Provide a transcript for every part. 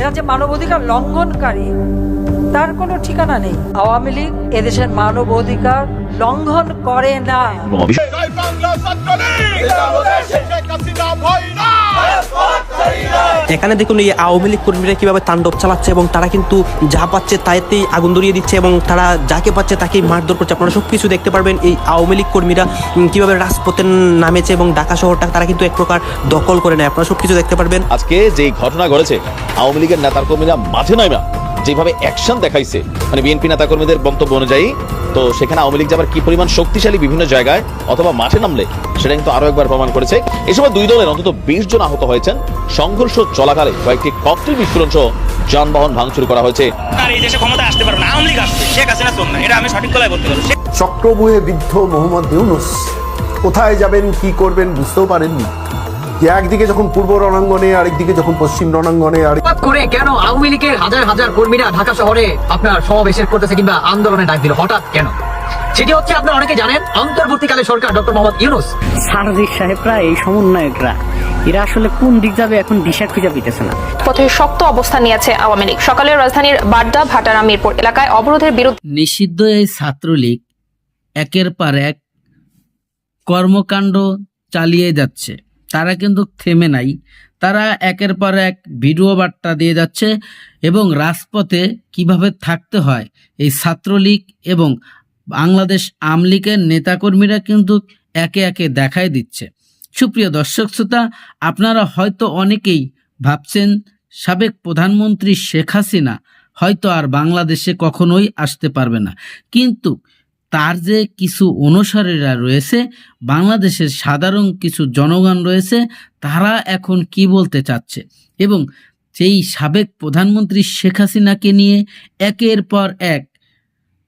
এরা যে মানব অধিকার লঙ্ঘনকারী তার কোনো ঠিকানা নেই। আওয়ামী লীগ এদেশের মানব অধিকার লঙ্ঘন করে না। না এখানে দেখুন এই আওয়ামী লীগ কর্মীরা কীভাবে তাণ্ডব চালাচ্ছে এবং তারা কিন্তু যা পাচ্ছে তাইতেই আগুন ধরিয়ে দিচ্ছে এবং তারা যাকে পাচ্ছে তাকেই মারধর করছে। আপনারা সব কিছু দেখতে পারবেন এই আওয়ামী লীগ কর্মীরা কীভাবে রাজপথে নামেছে এবং ঢাকা শহরটা তারা কিন্তু এক প্রকার দখল করে নেয়। আপনারা সব কিছু দেখতে পারবেন। আজকে যে ঘটনা ঘটেছে, আওয়ামী লীগের নেতার কর্মীরা মাঠে নামা। যেভাবে অ্যাকশন দেখাইছে মানে বিএনপি নেতা কর্মীদের বক্তব্য অনুযায়ী তো সেখানে আওয়ামী লীগ যাবার কি পরিমাণ শক্তিশালী বিভিন্ন জায়গায় অথবা মাঠে নামলে সেটা কিন্তু আরও একবার প্রমাণ করেছে। এই সময় দুই দলের অন্তত বিশ জন আহত হয়েছেন। সংঘর্ষ চলাকালে কয়েকটি ককটেল বিস্ফোরণ সহ যানবাহন ভাঙচুর করা হয়েছে। এই দেশে ক্ষমতা আসতে পারবে না। আওয়ামী লীগ আসবে শেখ হাসিনা না এটা আমি সঠিক গলায় বলতে পারব। চক্রবুহে বিদ্ধ মোহাম্মদ ইউনুস কোথায় যাবেন কি করবেন বুঝতেও পারেননি। যে একদিকে যখন পূর্ব রণাঙ্গনে আরেকদিকে যখন পশ্চিম রণাঙ্গনে আরেক হঠাৎ করে কেন আওয়ামী লীগের হাজার হাজার কর্মীরা ঢাকা শহরে আপনার সমাবেশের করতেছে কিংবা আন্দোলনে ডাক দিল? হঠাৎ কেন? সেটি হচ্ছে আপনারা অনেকে জানেন অন্তর্বর্তীকালে সরকার ডক্টর মোহাম্মদ ইউনুস। সারজিৎ সাহেবরা এই সমন্বয়করা এরা আসলে কোন দিক যাবে এখন দিশা খুঁজে পেতেছে না। পথে শক্ত অবস্থান নিয়েছে আওয়ামী লীগ। সকালে রাজধানীর বাড্ডা ভাটারা মিরপুর এলাকায় অবরোধের বিরুদ্ধে নিষিদ্ধ এই ছাত্রলীগ একের পর এক কর্মকাণ্ড চালিয়ে যাচ্ছে। তারা কিন্তু থেমে নাই। তারা একের পর এক ভিডিও বার্তা দিয়ে যাচ্ছে এবং রাজপথে কীভাবে থাকতে হয় এই ছাত্রলীগ এবং বাংলাদেশ আমলিগের নেতাকর্মীরা কিন্তু একে একে দেখাই দিচ্ছে। সুপ্রিয় দর্শক শ্রোতা, আপনারা হয়তো অনেকেই ভাবছেন, সাবেক প্রধানমন্ত্রী শেখ হাসিনা হয়তো আর বাংলাদেশে কখনোই আসতে পারবে না। কিন্তু তার যে কিছু অনুসারীরা রয়েছে, বাংলাদেশের সাধারণ কিছু জনগণ রয়েছে, তারা এখন কি বলতে চাচ্ছে? এবং সেই সাবেক প্রধানমন্ত্রী শেখ হাসিনাকে নিয়ে একের পর এক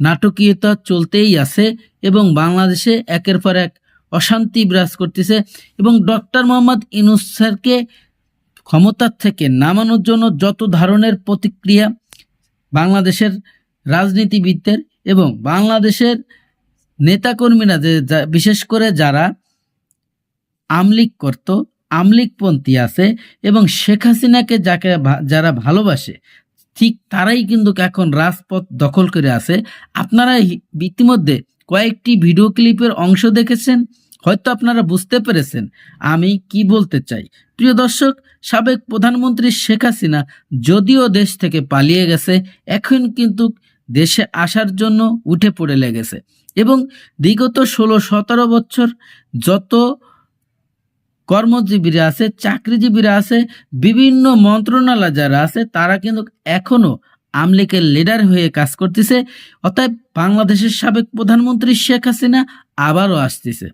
নাটকীয়তা চলতেই আছে এবং বাংলাদেশে একের পর এক অশান্তি বিরাজ করতেছে এবং ডক্টর মোহাম্মদ ইনুস স্যারকে ক্ষমতার থেকে নামানোর জন্য যত ধরনের প্রতিক্রিয়া বাংলাদেশের রাজনীতিবিদদের এবং বাংলাদেশের নেতাকর্মীরা যে যা- বিশেষ করে যারা আমলিক করত, আমলিকপন্থী আছে এবং শেখ হাসিনাকে যাকে যারা ভালোবাসে, ঠিক তারাই কিন্তু এখন রাজপথ দখল করে আছে। আপনারা ইতিমধ্যে কয়েকটি ভিডিও ক্লিপের অংশ দেখেছেন, হয়তো আপনারা বুঝতে পেরেছেন আমি কি বলতে চাই। প্রিয় দর্শক, সাবেক প্রধানমন্ত্রী শেখ হাসিনা যদিও দেশ থেকে পালিয়ে গেছে, এখন কিন্তু দেশে আসার জন্য উঠে পড়ে লেগেছে। এবং বিগত ষোলো, সতেরো বছর যত কর্মজীবীরা আছে, চাকরিজীবীরা আছে, বিভিন্ন মন্ত্রণালয় যারা আছে, তারা কিন্তু এখনও আমলিকের লিডার হয়ে কাজ করতেছে। অতএব বাংলাদেশের সাবেক প্রধানমন্ত্রী শেখ হাসিনা আবারও আসতেছে।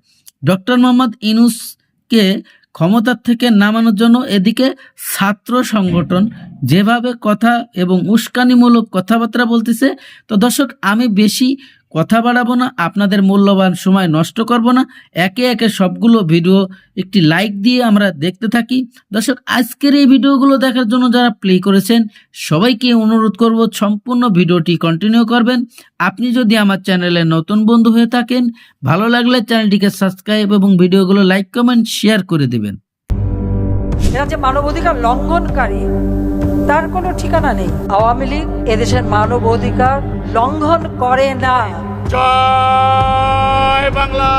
ডক্টর মোহাম্মদ ইনুসকে ক্ষমতার থেকে নামানোর জন্য এদিকে ছাত্র সংগঠন যেভাবে কথা এবং উস্কানিমূলক কথাবার্তা বলতেছে, তো দর্শক, আমি বেশি কথা বাড়াবো না, আপনাদের মূল্যবান সময় নষ্ট করব না। একে একে সবগুলো ভিডিও একটি লাইক দিয়ে আমরা দেখতে থাকি। দর্শক, আজকের এই ভিডিওগুলো দেখার জন্য যারা প্লে করেছেন, সবাইকে অনুরোধ করব সম্পূর্ণ ভিডিওটি কন্টিনিউ করবেন। আপনি যদি আমার চ্যানেলে নতুন বন্ধু হয়ে থাকেন, ভালো লাগলে চ্যানেলটিকে সাবস্ক্রাইব এবং ভিডিওগুলো লাইক কমেন্ট শেয়ার করে দেবেন। এরা যে মানবাধিকার লঙ্ঘনকারী তার কোনো ঠিকানা নেই। আওয়ামী লীগ এদেশের মানবাধিকার লঙ্ঘন করে না। জয় বাংলা।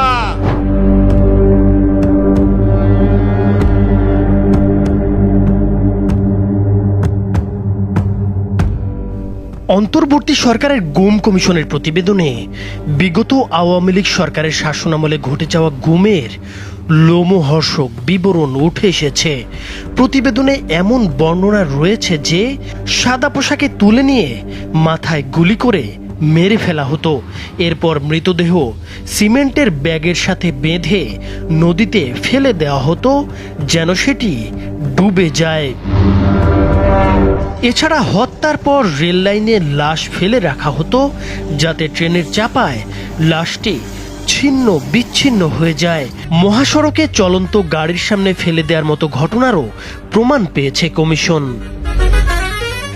অন্তর্বর্তী সরকারের গুম কমিশনের প্রতিবেদনে বিগত আওয়ামী লীগ সরকারের শাসনামলে ঘটে যাওয়া গুমের লোমহর্ষক বিবরণ উঠে এসেছে। প্রতিবেদনে এমন বর্ণনা রয়েছে যে, সাদা পোশাকে তুলে নিয়ে মাথায় গুলি করে মেরে ফেলা হতো। এরপর মৃতদেহ সিমেন্টের ব্যাগের সাথে বেঁধে নদীতে ফেলে দেওয়া হতো, যেন সেটি ডুবে যায়। এছাড়া হত্যার পর রেল লাইনে লাশ ফেলে রাখা হতো, যাতে ট্রেনের চাপায় লাশটি ছিন্ন, বিচ্ছিন্ন হয়ে যায়। মহাসড়কে চলন্ত গাড়ির সামনে ফেলে দেওয়ার মতো ঘটনারও প্রমাণ পেয়েছে কমিশন।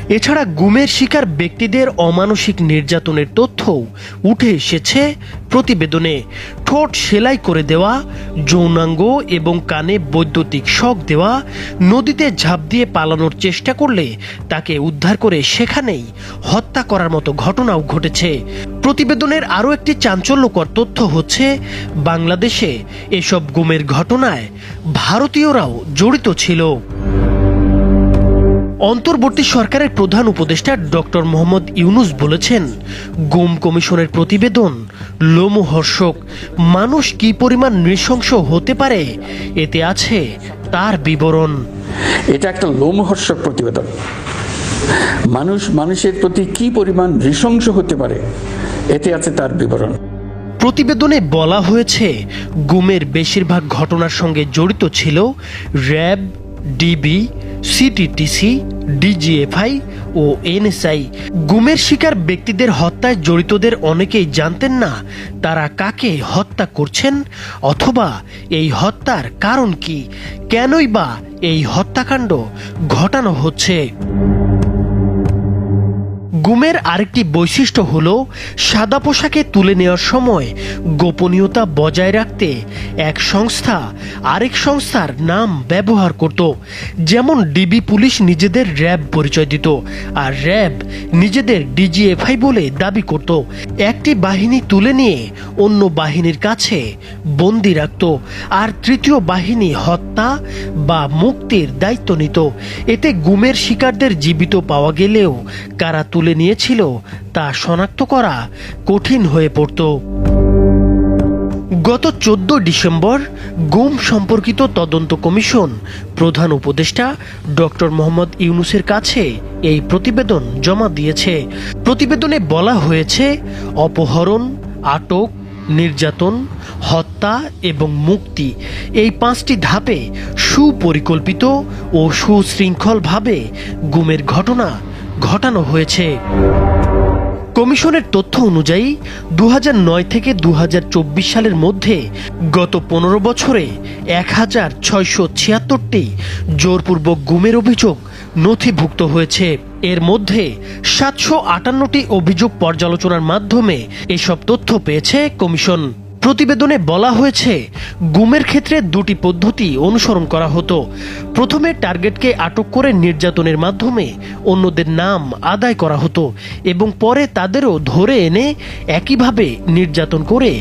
এছাড়া গুমের শিকার ব্যক্তিদের অমানসিক নির্যাতনের তথ্যও উঠে এসেছে প্রতিবেদনে। ঠোঁট সেলাই করে দেওয়া, যৌনাঙ্গ এবং কানে বৈদ্যুতিক শক দেওয়া, নদীতে ঝাঁপ দিয়ে পালানোর চেষ্টা করলে তাকে উদ্ধার করে সেখানেই হত্যা করার মতো ঘটনাও ঘটেছে। প্রতিবেদনের আরও একটি চাঞ্চল্যকর তথ্য হচ্ছে, বাংলাদেশে এসব গুমের ঘটনায় ভারতীয়রাও জড়িত ছিল। অন্তর্বর্তী সরকারের প্রধান উপদেষ্টা ডক্টর মোহাম্মদ ইউনুস বলেছেন, গুম কমিশনের প্রতিবেদন লোমহর্ষক। মানুষ কি পরিমাণ নৃশংস হতে পারে, এতে আছে তার বিবরণ। এটা একটা লোমহর্ষক প্রতিবেদন। মানুষ, মানুষের প্রতি কি পরিমাণ নৃশংস হতে পারে এতে আছে তার বিবরণ। প্রতিবেদনে বলা হয়েছে, গুমের বেশিরভাগ ঘটনার সঙ্গে জড়িত ছিল র্যাব, ডিবি, সিটিটিসি, ডিজিএফআই ও এনএসআই। গুমের শিকার ব্যক্তিদের হত্যায় জড়িতদের অনেকেই জানতেন না তারা কাকে হত্যা করছেন অথবা এই হত্যার কারণ কি, কেনই বা এই হত্যাকাণ্ড ঘটানো হচ্ছে। গুমের আরেকটি বৈশিষ্ট্য হল সাদা পোশাকে তুলে নেওয়ার সময় গোপনীয়তা বজায় রাখতে এক সংস্থা আরেক সংস্থার নাম ব্যবহার করত। যেমন ডিবি পুলিশ নিজেদের র্যাব পরিচয় দিত আর র্যাব নিজেদের ডিজিএফআই বলে দাবি করত। একটি বাহিনী তুলে নিয়ে অন্য বাহিনীর কাছে বন্দি রাখত আর তৃতীয় বাহিনী হত্যা বা মুক্তির দায়িত্ব নিত। এতে গুমের শিকারদের জীবিত পাওয়া গেলেও কারা তুলে নিয়েছিল, তা শনাক্ত করা কঠিন হয়ে পড়ত। গত চোদ্দ ডিসেম্বর গুম সম্পর্কিত তদন্ত কমিশন প্রধান উপদেষ্টা ডক্টর মোহাম্মদ ইউনুসের কাছে এই প্রতিবেদন জমা দিয়েছে। প্রতিবেদনে বলা হয়েছে, অপহরণ, আটক, নির্যাতন, হত্যা এবং মুক্তি এই পাঁচটি ধাপে সুপরিকল্পিত ও সুশৃঙ্খলভাবে গুমের ঘটনা ঘটানো হয়েছে। কমিশনের তথ্য অনুযায়ী দু হাজার নয় থেকে দু হাজার চব্বিশ সালের মধ্যে গত পনেরো বছরে এক হাজার ছয়শো ছিয়াত্তরটি জোরপূর্বক গুমের অভিযোগ নথিভুক্ত হয়েছে। এর মধ্যে সাতশো আটান্নটি অভিযোগ পর্যালোচনার মাধ্যমে এসব তথ্য পেয়েছে কমিশন। প্রতিবেদনে বলা হয়েছে, গুমের ক্ষেত্রে দুটি পদ্ধতি অনুসরণ করা হতো। প্রথমে টার্গেটকে আটক করে নির্যাতনের মাধ্যমে অন্যদের নাম আদায় করা হতো এবং পরে তাদেরও ধরে এনে একইভাবে নির্যাতন করে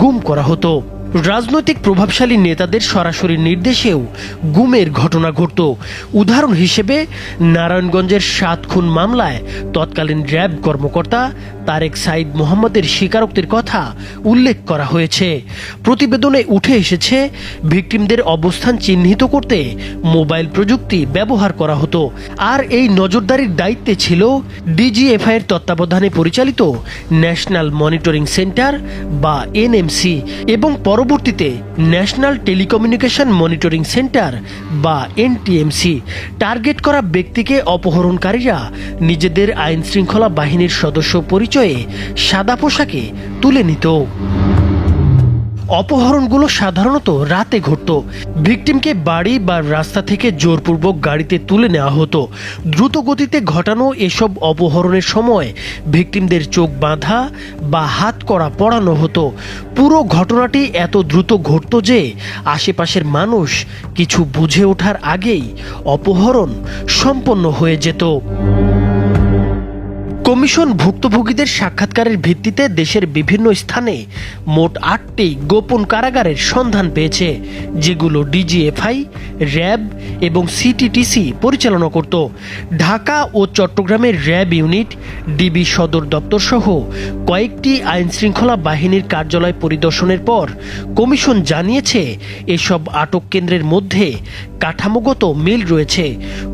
গুম করা হতো। রাজনৈতিক প্রভাবশালী নেতাদের সরাসরি নির্দেশেও গুমের ঘটনা ঘটত। উদাহরণ হিসেবে, নারায়ণগঞ্জের সাত খুন মামলায় তৎকালীন র্যাব কর্মকর্তা তারেক সাইদ মোহাম্মদের স্বীকারোক্তির কথা উল্লেখ করা হয়েছে। প্রতিবেদনে উঠে এসেছে, ভিকটিমদের অবস্থান চিহ্নিত করতে মোবাইল প্রযুক্তি ব্যবহার করা হতো। আর এই নজরদারির দায়িত্বে ছিল ডিজিএফআই এর তত্ত্বাবধানে পরিচালিত ন্যাশনাল মনিটরিং সেন্টার বা এনএমসি এবং পরবর্তীতে ন্যাশনাল টেলিকমিউনিকেশন মনিটরিং সেন্টার বা এনটিএমসি টার্গেট করা ব্যক্তিকে অপহরণকারীরা নিজেদের আইনশৃঙ্খলা বাহিনীর সদস্য পরিচয়ে সাদা পোশাকে তুলে নিত। অপহরণগুলো সাধারণত রাতে ঘটত। ভিকটিমকে বাড়ি বা রাস্তা থেকে জোরপূর্বক গাড়িতে তুলে নেওয়া হতো। দ্রুত গতিতে ঘটানো এসব অপহরণের সময় ভিকটিমদের চোখ বাঁধা বা হাত করা পড়ানো হতো। পুরো ঘটনাটি এত দ্রুত ঘটত যে আশেপাশের মানুষ কিছু বুঝে ওঠার আগেই অপহরণ সম্পন্ন হয়ে যেত। কমিশন ভুক্তভোগীদের সাক্ষাৎকারের ভিত্তিতে দেশের বিভিন্ন স্থানে মোট আটটি গোপন কারাগারের সন্ধান পেয়েছে, যেগুলো ডিজিএফআই, র্যাব এবং সিটিটিসি পরিচালনা করত। ঢাকা ও চট্টগ্রামের র্যাব ইউনিট, ডিবি সদর দপ্তর সহ কয়েকটি আইন শৃঙ্খলা বাহিনীর কার্যালয় পরিদর্শনের পর কমিশন জানিয়েছে, এসব আটক কেন্দ্রের মধ্যে কাঠামোগত মিল রয়েছে।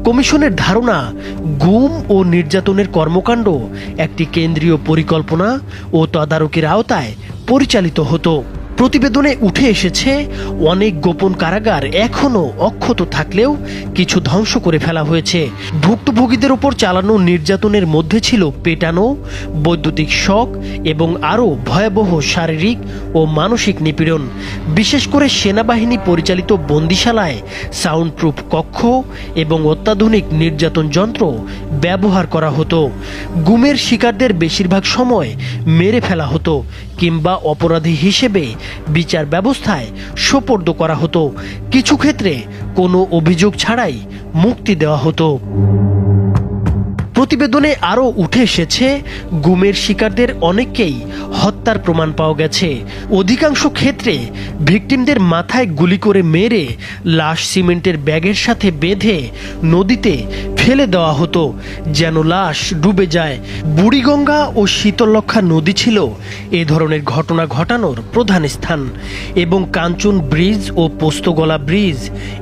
কমিশনের ধারণা, গুম ও নির্যাতনের কর্মকাণ্ড একটি কেন্দ্রীয় পরিকল্পনা ও তদারকির আওতায় পরিচালিত হতো। প্রতিবেদনে উঠে এসেছে, অনেক গোপন কারাগার এখনও অক্ষত থাকলেও কিছু ধ্বংস করে ফেলা হয়েছে। ভুক্তভোগীদের ওপর চালানো নির্যাতনের মধ্যে ছিল পেটানো, বৈদ্যুতিক শক এবং আরও ভয়াবহ শারীরিক ও মানসিক নিপীড়ন। বিশেষ করে সেনাবাহিনী পরিচালিত বন্দিশালায় সাউন্ড প্রুফ কক্ষ এবং অত্যাধুনিক নির্যাতন যন্ত্র ব্যবহার করা হতো। গুমের শিকারদের বেশিরভাগ সময় মেরে ফেলা হতো কিংবা অপরাধী হিসেবে বিচার ব্যবস্থায় সোপর্দ করা হতো। কিছু ক্ষেত্রে কোনো অভিযোগ ছাড়াই মুক্তি দেওয়া হতো। প্রতিবেদনে আরও উঠে এসেছে, গুমের শিকারদের অনেককেই হত্যার প্রমাণ পাওয়া গেছে। অধিকাংশ ক্ষেত্রে ভিকটিমদের মাথায় গুলি করে মেরে লাশ সিমেন্টের ব্যাগের সাথে বেঁধে নদীতে ফেলে দেওয়া হতো, যেন লাশ ডুবে যায়। বুড়িগঙ্গা ও শীতলক্ষা নদী ছিল এ ধরনের ঘটনা ঘটানোর প্রধান স্থান, এবং কাঞ্চন ব্রিজ ও পোস্তগলা ব্রিজ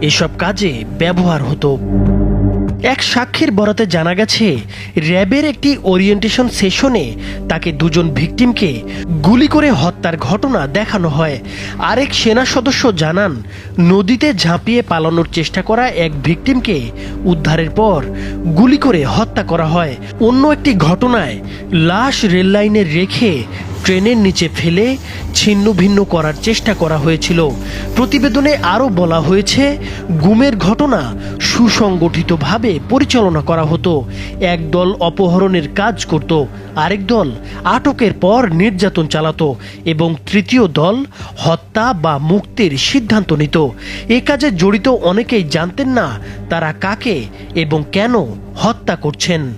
এসব কাজে ব্যবহার হতো। এক সাক্ষীর বরাতে জানা গেছে, র্যাবের একটি ওরিয়েন্টেশন সেশনে তাকে দুজন ভিকটিমকে গুলি করে হত্যার ঘটনা দেখানো হয়। আরেক সেনা সদস্য জানান, নদীতে ঝাঁপিয়ে পালানোর চেষ্টা করা এক ভিকটিমকে উদ্ধারের পর গুলি করে হত্যা করা হয়। অন্য একটি ঘটনায় লাশ রেললাইনে রেখে ট্রেনের নিচে ফেলে ছিন্ন ভিন্ন করার চেষ্টা করা হয়েছিল। প্রতিবেদনে আরও বলা হয়েছে, গুমের ঘটনা সুসংগঠিতভাবে পরিচালনা করা হতো। এক দল অপহরণের কাজ করত, আরেক দল আটকের পর নির্যাতন চালাতো এবং তৃতীয় দল হত্যা বা মুক্তির সিদ্ধান্ত নিত। এ কাজে জড়িত অনেকেই জানতেন না তারা কাকে এবং কেন হত্যা করছেন।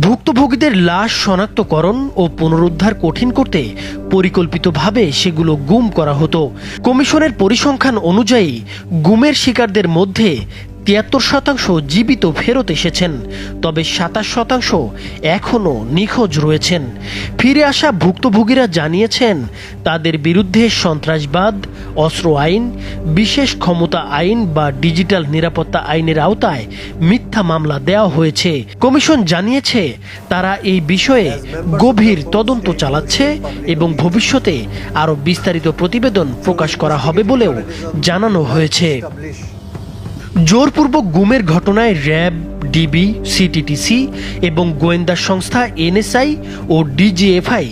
ভুক্তভোগীদের লাশ শনাক্তকরণ ও পুনরুদ্ধার কঠিন করতে পরিকল্পিতভাবে সেগুলো গুম করা হতো। কমিশনের পরিসংখ্যান অনুযায়ী, গুমের শিকারদের মধ্যে তিয়াত্তর শতাংশ জীবিত ফেরত এসেছেন, তবে সাতাশ শতাংশ এখনও নিখোঁজ রয়েছেন। ফিরে আসা ভুক্তভোগীরা জানিয়েছেন, তাদের বিরুদ্ধে সন্ত্রাসবাদ, অস্ত্র আইন, বিশেষ ক্ষমতা আইন বা ডিজিটাল নিরাপত্তা আইনের আওতায় মিথ্যা মামলা দেওয়া হয়েছে। কমিশন জানিয়েছে, তারা এই বিষয়ে গভীর তদন্ত চালাচ্ছে এবং ভবিষ্যতে আরও বিস্তারিত প্রতিবেদন প্রকাশ করা হবে বলেও জানানো হয়েছে। জোরপূর্বক গুমের ঘটনায় র্যাব, ডিবি, সিটিটিসি এবং গোয়েন্দা সংস্থা এনএসআই ও ডিজিএফআই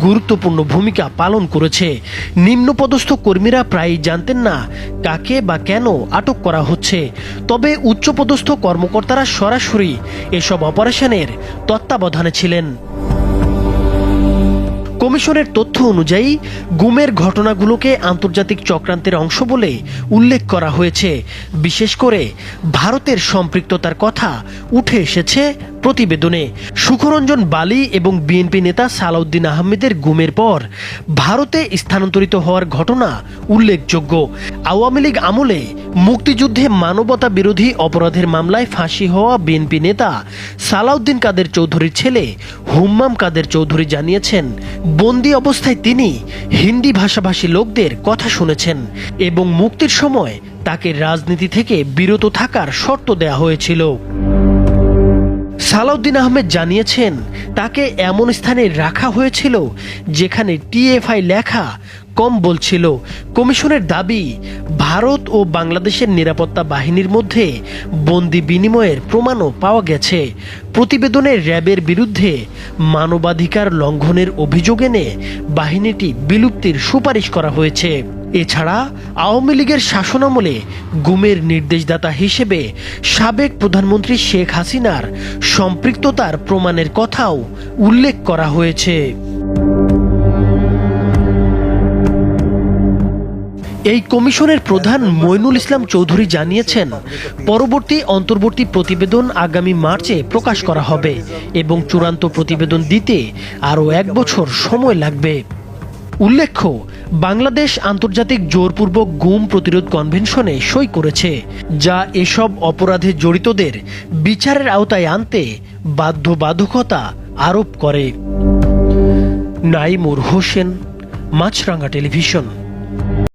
গুরুত্বপূর্ণ ভূমিকা পালন করেছে। নিম্নপদস্থ কর্মীরা প্রায়ই জানতেন না কাকে বা কেন আটক করা হচ্ছে। তবে উচ্চপদস্থ কর্মকর্তারা সরাসরি এসব অপারেশনের তত্ত্বাবধানে ছিলেন। কমিশনের তথ্য অনুযায়ী, গুমের ঘটনাগুলোকে আন্তর্জাতিক চক্রান্তের অংশ বলে উল্লেখ করা হয়েছে। বিশেষ করে, ভারতের সম্পৃক্ততার কথা উঠে এসেছে প্রতিবেদনে সুখরঞ্জন বালি এবং বিএনপি নেতা সালাউদ্দিন আহমেদের গুমের পর ভারতে স্থানান্তরিত হওয়ার ঘটনা উল্লেখযোগ্য। আওয়ামী লীগ আমলে মুক্তিযুদ্ধে মানবতা বিরোধী অপরাধের মামলায় ফাঁসি হওয়া বিএনপি নেতা সালাউদ্দিন কাদের চৌধুরীর ছেলে হুম্মাম কাদের চৌধুরী জানিয়েছেন, বন্দি অবস্থায় তিনি হিন্দি ভাষাভাষী লোকদের কথা শুনেছেন এবং মুক্তির সময় তাকে রাজনীতি থেকে বিরত থাকার শর্ত দেয়া হয়েছিল। সালাউদ্দিন আহমেদ জানিয়েছেন, তাকে এমন স্থানে রাখা হয়েছিল যেখানে টিএফআই লেখা কম বলছিল কমিশনের দাবি, ভারত ও বাংলাদেশের নিরাপত্তা বাহিনীর মধ্যে বন্দি বিনিময়ের প্রমাণও পাওয়া গেছে। প্রতিবেদনে র্যাবের বিরুদ্ধে মানবাধিকার লঙ্ঘনের অভিযোগ এনে বাহিনীটি বিলুপ্তির সুপারিশ করা হয়েছে। এছাড়া আওয়ামী লীগের শাসনামলে গুমের নির্দেশদাতা হিসেবে সাবেক প্রধানমন্ত্রী শেখ হাসিনার সম্পৃক্ততার প্রমাণের কথাও উল্লেখ করা হয়েছে। এই কমিশনের প্রধান মইনুল ইসলাম চৌধুরী জানিয়েছেন, পরবর্তী অন্তর্বর্তী প্রতিবেদন আগামী মার্চে প্রকাশ করা হবে এবং চূড়ান্ত প্রতিবেদন দিতে আরও এক বছর সময় লাগবে। উল্লেখ্য, বাংলাদেশ আন্তর্জাতিক জোরপূর্বক গুম প্রতিরোধ কনভেনশনে সই করেছে, যা এসব অপরাধে জড়িতদের বিচারের আওতায় আনতে বাধ্যবাধকতা আরোপ করে। নাইমুর হোসেন মাছরাঙ্গা টেলিভিশন।